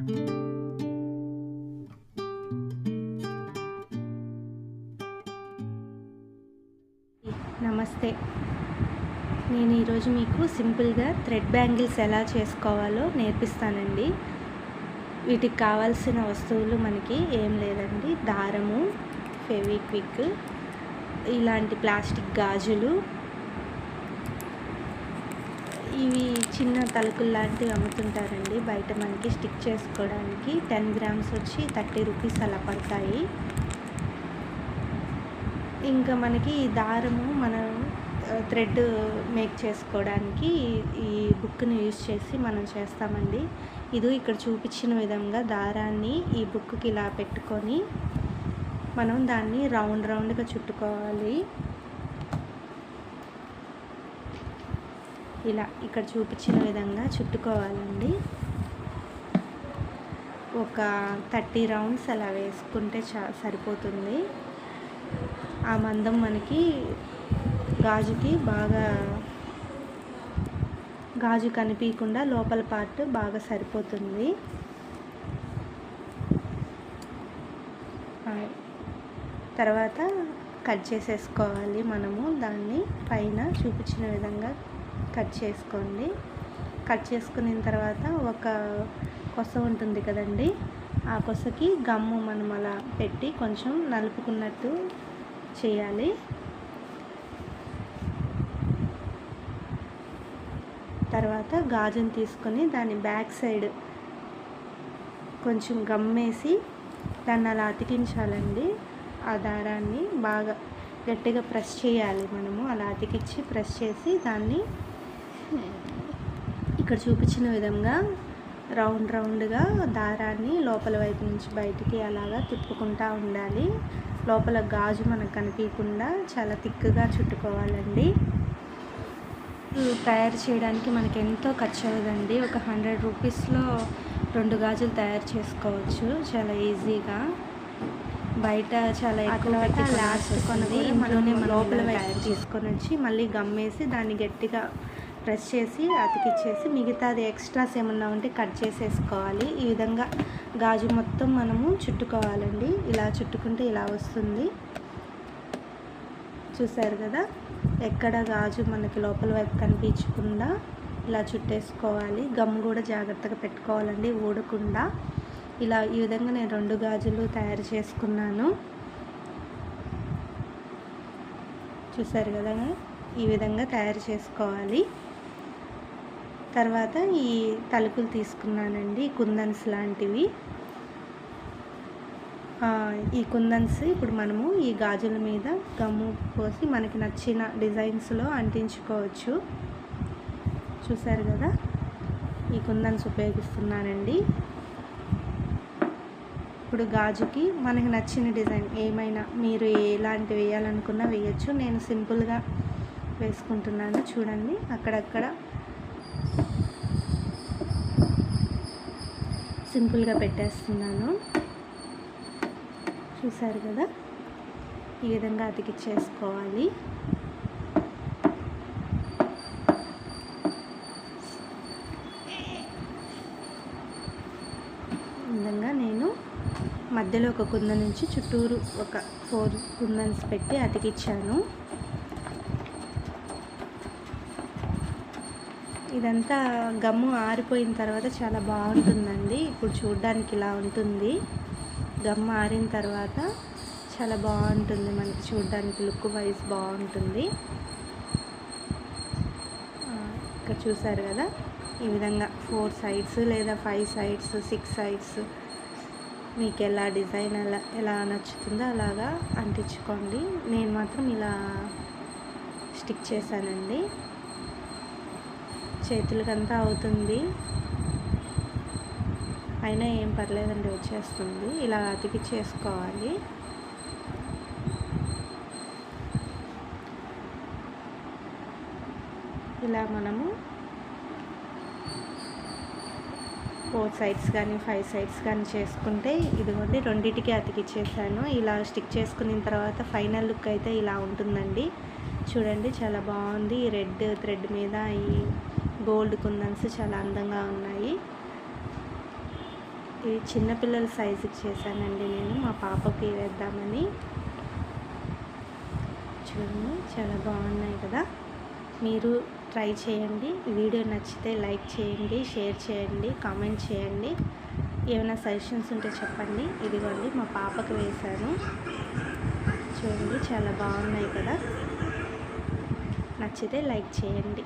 నమస్తే. నేను ఈరోజు మీకు సింపుల్గా థ్రెడ్ బ్యాంగిల్స్ ఎలా చేసుకోవాలో నేర్పిస్తానండి. వీటికి కావాల్సిన వస్తువులు మనకి ఏం లేదండి. దారము ఫెవిక్విక్ ఇలాంటి ప్లాస్టిక్ గాజులు ఇవి చిన్న తలుకులు లాంటివి అమ్ముతుంటారండి. బయట మనకి స్టిక్ చేసుకోవడానికి టెన్ గ్రామ్స్ వచ్చి థర్టీ రూపీస్ అలా పడతాయి. ఇంకా మనకి ఈ దారము మనం థ్రెడ్ మేక్ చేసుకోవడానికి ఈ బుక్ని యూజ్ చేసి మనం చేస్తామండి. ఇది ఇక్కడ చూపించిన విధంగా దారాన్ని ఈ బుక్కి ఇలా పెట్టుకొని మనం దాన్ని రౌండ్ రౌండ్గా చుట్టుకోవాలి. ఇలా ఇక్కడ చూపించిన విధంగా చుట్టుకోవాలండి. ఒక థర్టీ రౌండ్స్ అలా వేసుకుంటే చా సరిపోతుంది. ఆ మందం మనకి గాజుకి బాగా గాజు కనిపించకుండా లోపల పార్ట్ బాగా సరిపోతుంది. తర్వాత కట్ చేసేసుకోవాలి మనము దాన్ని పైన చూపించిన విధంగా కట్ చేసుకోండి. కట్ చేసుకున్న తర్వాత ఒక కొస ఉంటుంది కదండి ఆ కొసకి గమ్ము మనం అలా పెట్టి కొంచెం నలుపుకున్నట్టు చేయాలి. తర్వాత గాజును తీసుకొని దాని బ్యాక్ సైడ్ కొంచెం గమ్మేసి దాన్ని అలా అతికించాలండి. ఆ దారాన్ని బాగా గట్టిగా ప్రెస్ చేయాలి మనము. అలా అతికించి ప్రెస్ చేసి దాన్ని ఇక్కడ చూపించిన విధంగా రౌండ్ రౌండ్గా దారాన్ని లోపల వైపు నుంచి బయటికి అలాగా తిప్పుకుంటూ ఉండాలి. లోపల గాజు మనకు కనిపించకుండా చాలా తిక్కుగా చుట్టుకోవాలండి. తయారు చేయడానికి మనకి ఎంతో ఖర్చు అవ్వదండి ఒక హండ్రెడ్ రూపీస్లో రెండు గాజులు తయారు చేసుకోవచ్చు. చాలా ఈజీగా. బయట చాలా ఎక్కువ లాస్ట్ కొన్నది ఇంట్లోనే లోపల తయారు చేసుకొని వచ్చి మళ్ళీ గమ్మేసి దాన్ని గట్టిగా ప్రెస్ చేసి అతికిచ్చేసి మిగతాది ఎక్స్ట్రాస్ ఏమన్నా ఉంటే కట్ చేసేసుకోవాలి. ఈ విధంగా గాజు మొత్తం మనము చుట్టుకోవాలండి. ఇలా చుట్టుకుంటే ఇలా వస్తుంది. చూసారు కదా? ఎక్కడ గాజు మనకి లోపల వైపు కనిపించకుండా ఇలా చుట్టేసుకోవాలి. గమ్ కూడా జాగ్రత్తగా పెట్టుకోవాలండి ఊడకుండా. ఇలా ఈ విధంగా నేను రెండు గాజులు తయారు చేసుకున్నాను. చూసారు కదా? ఈ విధంగా తయారు చేసుకోవాలి. తర్వాత ఈ తలుపులు తీసుకున్నానండి కుందన్స్ లాంటివి. ఈ కుందన్స్ ఇప్పుడు మనము ఈ గాజుల మీద గమ్ము పోసి మనకి నచ్చిన డిజైన్స్లో అంటించుకోవచ్చు. చూసారు కదా? ఈ కుందన్స్ ఉపయోగిస్తున్నానండి. ఇప్పుడు గాజుకి మనకి నచ్చిన డిజైన్ ఏమైనా మీరు ఎలాంటి వేయాలనుకున్నా వేయచ్చు. నేను సింపుల్గా వేసుకుంటున్నాను. చూడండి అక్కడక్కడ సింపుల్గా పెట్టేస్తున్నాను. చూసారు కదా? ఈ విధంగా అతికిచ్చేసుకోవాలి. విధంగా నేను మధ్యలో ఒక కుంద నుంచి చుట్టూరు ఒక ఫోర్ కుందన్స్ పెట్టి అతికిచ్చాను. ఇదంతా గమ్ము ఆరిపోయిన తర్వాత చాలా బాగుంటుందండి. ఇప్పుడు చూడడానికి ఇలా ఉంటుంది. గమ్ము ఆరిన తర్వాత చాలా బాగుంటుంది మనకి చూడడానికి లుక్ వైజ్ బాగుంటుంది. ఇక్కడ చూసారు కదా? ఈ విధంగా ఫోర్ సైడ్స్ లేదా ఫైవ్ సైడ్స్ సిక్స్ సైడ్స్ మీకు ఎలా డిజైన్ ఎలా ఎలా నచ్చుతుందో అలాగా అంటించుకోండి. నేను మాత్రం ఇలా స్టిక్ చేశానండి. చేతులకంతా అవుతుంది. అయినా ఏం పర్లేదండి వచ్చేస్తుంది. ఇలా అతికి చేసుకోవాలి. ఇలా మనము ఫోర్ సైడ్స్ కానీ ఫైవ్ సైడ్స్ కానీ చేసుకుంటే ఇదిగోండి రెండింటికి అతికిచ్చేసాను ఇలా స్టిక్ చేసుకున్న తర్వాత ఫైనల్ లుక్ అయితే ఇలా ఉంటుందండి. చూడండి చాలా బాగుంది. ఈ రెడ్ థ్రెడ్ మీద ఈ గోల్డ్ కుందన్స్ చాలా అందంగా ఉన్నాయి. ఇది చిన్నపిల్లల సైజుకి చేశానండి నేను మా పాపకి వేద్దామని. చూడండి చాలా బాగున్నాయి కదా. మీరు ట్రై చేయండి వీడియో నచ్చితే లైక్ చేయండి షేర్ చేయండి కామెంట్ చేయండి. ఏమైనా సజెషన్స్ ఉంటే చెప్పండి. ఇదిగోండి మా పాపకు వేశాను. చూడండి చాలా బాగున్నాయి కదా. నచ్చితే లైక్ చేయండి.